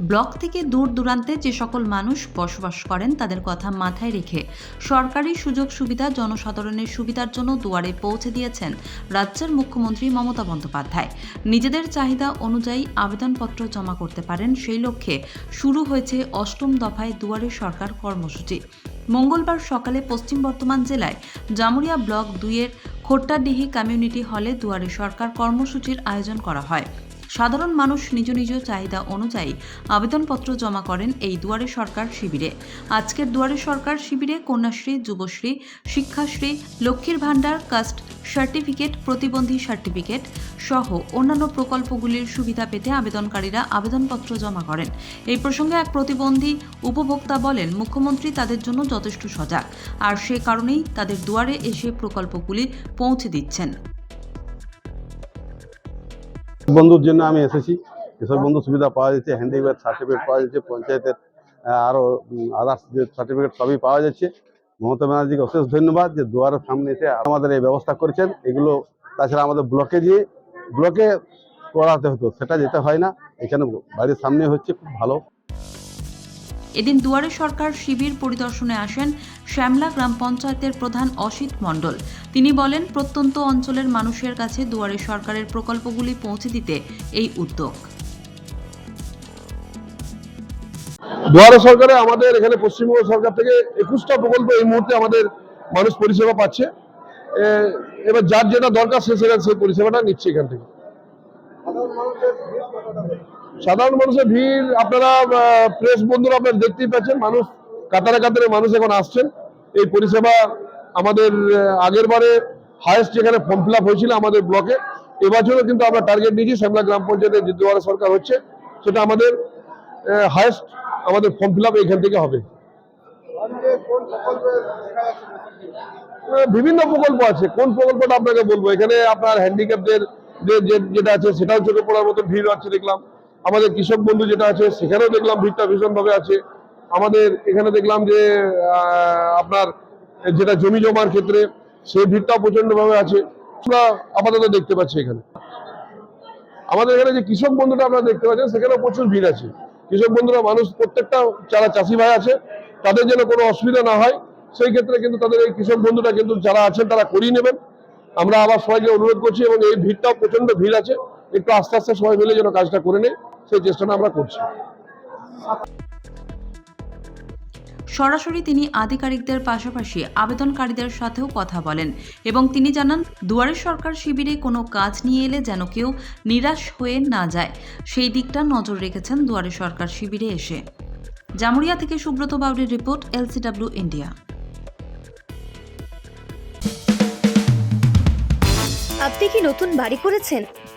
Block থেকে দূর দূরান্তে যে সকল মানুষ বসবাস করেন, তাদের কথা মাথায় রেখে সরকারি সুযোগ সুবিধা জনসাধারণের সুবিধার জন্য দুয়ারে পৌঁছে দিয়েছেন রাজ্যের মুখ্যমন্ত্রী মমতা বন্দ্যোপাধ্যায়। নিজেদের চাহিদা অনুযায়ী আবেদনপত্র জমা করতে পারেন, সেই লক্ষ্যে শুরু হয়েছে অষ্টম দফায় দুয়ারে সরকার কর্মসূচি। মঙ্গলবার সকালে পশ্চিম বর্ধমান জেলায় জামুরিয়া ব্লক দুইয়ের খোট্টাডিহি কমিউনিটি হলে দুয়ারে সরকার কর্মসূচির আয়োজন করা হয়। সাধারণ মানুষ নিজ নিজ চাহিদা অনুযায়ী আবেদনপত্র জমা করেন এই দুয়ারে সরকার শিবিরে। আজকের দুয়ারে সরকার শিবিরে কন্যাশ্রী, যুবশ্রী, শিক্ষাশ্রী, লক্ষ্মীর ভাণ্ডার, কাস্ট সার্টিফিকেট, প্রতিবন্ধী সার্টিফিকেট সহ অন্যান্য প্রকল্পগুলির সুবিধা পেতে আবেদনকারীরা আবেদনপত্র জমা করেন। এই প্রসঙ্গে এক প্রতিবন্ধী উপভোক্তা বলেন, মুখ্যমন্ত্রী তাদের জন্য যথেষ্ট সজাগ। আর সে কারণেই তাদের দুয়ারে এসে প্রকল্পগুলি পৌঁছে দিচ্ছেন। বন্ধুর জন্য আমি এসেছি। এসব বন্ধু সুবিধা পাওয়া যাচ্ছে হ্যান্ডিক্যাপ সার্টিফিকেট পাওয়া যাচ্ছে, পঞ্চায়েতের আরও আরও আদার্স যে সার্টিফিকেট সবই পাওয়া যাচ্ছে। মমতা ব্যানার্জিকে অশেষ ধন্যবাদ যে দুয়ারের সামনে এসে আমাদের এই ব্যবস্থা করেছেন। এগুলো, তাছাড়া আমাদের ব্লকে গিয়ে, ব্লকে করাতে হতো, সেটা যেতে হয় না। এখানে বাড়ির সামনে হচ্ছে, খুব ভালো। এদিন দুয়ারে সরকার শিবির পরিদর্শনে আসেন শ্যামলা গ্রাম পঞ্চায়েতের প্রধান অসিত মণ্ডল। তিনি বলেন, প্রত্যন্ত অঞ্চলের মানুষের কাছে দুয়ারে সরকারের প্রকল্পগুলি পৌঁছে দিতে এই উদ্যোগ। দুয়ারে সরকারে আমাদের এখানে পশ্চিমবঙ্গ সরকার থেকে একুশটা প্রকল্প এই মুহূর্তে আমাদের মানুষ পরিষেবা পাচ্ছে। এবার যার যেটা দরকার সে সেখানে সেই পরিষেবাটা নিচ্ছে এখান থেকে। সাধারণ মানুষের ভিড়, আপনারা প্রেস বন্ধুরা আপনারা দেখতেই পাচ্ছেন, মানুষ, কাতারে কাতারে মানুষ এখন আসছেন। এই পরিষেবা আমাদের আগের বারে হায়েস্ট যেখানে ফর্ম ফিল হয়েছিল আমাদের ব্লকে এবছরও কিন্তু আমরা টার্গেট নিয়েছি, শ্যামলা গ্রাম পঞ্চায়েতের দুয়ারে সরকার হচ্ছে। সেটা আমাদের হায়েস্ট আমাদের ফর্ম ফিল এখান থেকে হবে। বিভিন্ন প্রকল্প আছে। কোন প্রকল্পটা আপনাকে বলব? এখানে আপনার হ্যান্ডিক্যাপদের যেটা আছে, সেটাও চোখে পড়ার মতো ভিড় আছে দেখলাম। আমাদের কৃষক বন্ধু যেটা আছে, সেখানেও দেখলাম ভিড়টা ভীষণভাবে আছে। আমাদের এখানে দেখলাম যে আপনার যেটা জমি জমার ক্ষেত্রে, সেই ভিড়টাও প্রচন্ডভাবে আছে। আপাতত দেখতে পাচ্ছি এখানে। আমাদের এখানে যে কৃষক বন্ধুটা আপনারা দেখতে পাচ্ছেন, সেখানেও প্রচুর ভিড় আছে। কৃষক বন্ধুরা, মানুষ প্রত্যেকটা, যারা চাষি ভাই আছে, তাদের যেন কোনো অসুবিধা না হয়, সেই ক্ষেত্রে কিন্তু তাদের এই কৃষক বন্ধুটা কিন্তু যারা আছেন, তারা করিয়ে নেবেন। আমরা আবার সবাইকে অনুরোধ করছি, এবং এই ভিড়টাও প্রচণ্ড ভিড় আছে। একটু আস্তে আস্তে সবাই মিলে যেন কাজটা করে নেয়। সেই চেষ্টাটা আমরা করছি। সরাসরি তিনি আধিকারিকদের পাশাপাশি আবেদনকারীদের সাথেও কথা বলেন এবং তিনি জানান দুয়ারে সরকার শিবিরে কোনো কাজ নিয়ে এলে যেন কেউ নিরাশ হয়ে না যায়। সেই দিকটা নজর রেখেছেন দুয়ারে সরকার শিবিরে এসে। জামুরিয়া থেকে সুব্রত বাউরির রিপোর্ট এলসিডব্লিউ ইন্ডিয়া। আপনি কি নতুন বাড়ি করেছেন?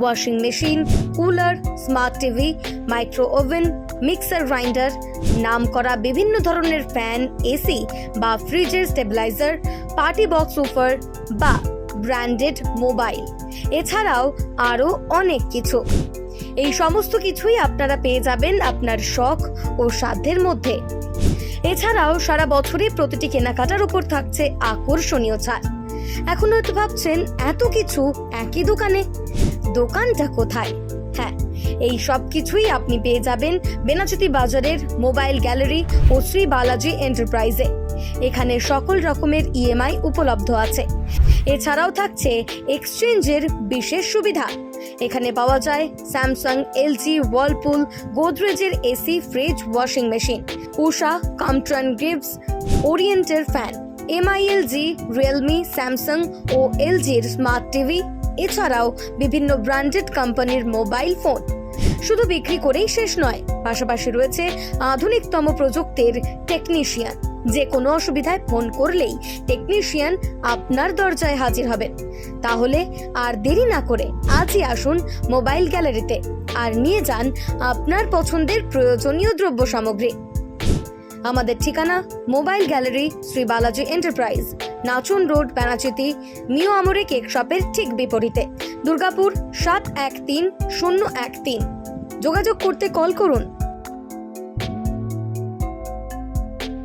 washing machine cooler smart TV micro oven mixer grinder নাম করা বিভিন্ন ধরনের ফ্যান এসি বা ফ্রিজের স্টেবিলাইজার পার্টি বক্স উফার বা ব্র্যান্ডেড মোবাইল এছাড়াও আরও অনেক কিছু। এই সমস্ত কিছুই আপনারা পেয়ে যাবেন আপনার শখ ও সাধ্যের মধ্যে। এছাড়াও সারা বছরই প্রতিটি কেনাকাটার উপর থাকছে আকর্ষণীয় ছাড়। এখন হয়তো ভাবছেন, এত কিছু একই দোকানে? দোকানটা কোথায়? হ্যাঁ এই সব কিছুই আপনি পেয়ে যাবেন বেনাচিতি বাজারের মোবাইল গ্যালারি ও শ্রী বালাজি এন্টারপ্রাইজে। এখানে সকল রকমের ইএমআই উপলব্ধ আছে। এছাড়াও থাকছে এক্সচেঞ্জের বিশেষ সুবিধা। এখানে পাওয়া যায় Samsung, LG Whirlpool গোদরেজের AC, fridge, washing machine, Usha, কামট্রান গিভস ওরিয়েন্টের fan, MI LG, Realme, Samsung ও এলজির স্মার্ট টিভি এছাড়াও বিভিন্ন ব্র্যান্ডেড কোম্পানির মোবাইল ফোন। শুধু বিক্রি করেই শেষ নয়, পাশাপাশি রয়েছে আধুনিকতম প্রযুক্তির টেকনিশিয়ান যে কোনো অসুবিধায় ফোন করলেই টেকনিশিয়ান আপনার দরজায় হাজির হবেন। তাহলে আর দেরি না করে আজই আসুন মোবাইল গ্যালারিতে আর নিয়ে যান আপনার পছন্দের প্রয়োজনীয় দ্রব্য সামগ্রী। আমাদের ঠিকানা mobile gallery Shri Balaji enterprise. Nachan road প্যানাচিতি Mio Amore cake শপের ঠিক বিপরীতে। দুর্গাপুর সাত এক তিন শূন্য এক তিন। যোগাযোগ করতে কল করুন।